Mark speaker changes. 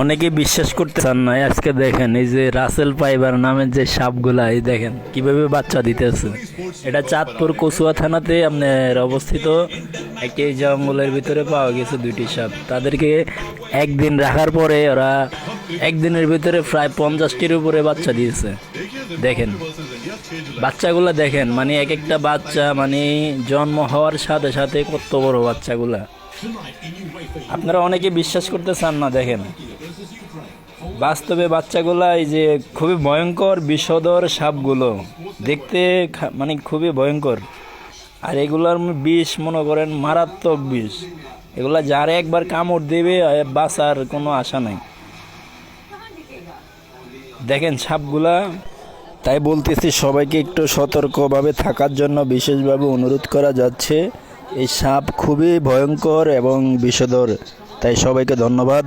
Speaker 1: অনেকে বিশ্বাস করতে চান না আজকে দেখেন, এই যে রাসেল পাইবার নামের যে সাপগুলা, এই দেখেন, কীভাবে বাচ্চা দিতেছে। এটা চাঁদপুর কচুয়া থানাতে আপনার অবস্থিত। একটি জঙ্গলের ভিতরে পাওয়া গেছে দুইটি সাপ। তাদেরকে একদিন রাখার পরে ওরা একদিনের ভিতরে প্রায় পঞ্চাশটির উপরে বাচ্চা দিয়েছে। দেখেন, বাচ্চাগুলা দেখেন মানে এক একটা বাচ্চা মানে জন্ম হওয়ার সাথে সাথে কত বড় বাচ্চাগুলা। আপনারা অনেকে বিশ্বাস করতে চান না, দেখেন। বাস্তবে বাচ্চাগুলা এই যে খুবই ভয়ঙ্কর, বিষধর সাপগুলো। দেখতে মানে খুবই ভয়ঙ্কর। আর এগুলার বিষ, মনে করেন, মারাত্মক বিষ। এগুলা যারা একবার কামড় দেবে বাঁচার কোনো আশা নাই। দেখেন সাপগুলা, তাই বলতেছি, সবাইকে একটু সতর্কভাবে থাকার জন্য বিশেষভাবে অনুরোধ করা যাচ্ছে। এই সাপ খুবই ভয়ঙ্কর এবং বিষধর তাই সবাইকে ধন্যবাদ।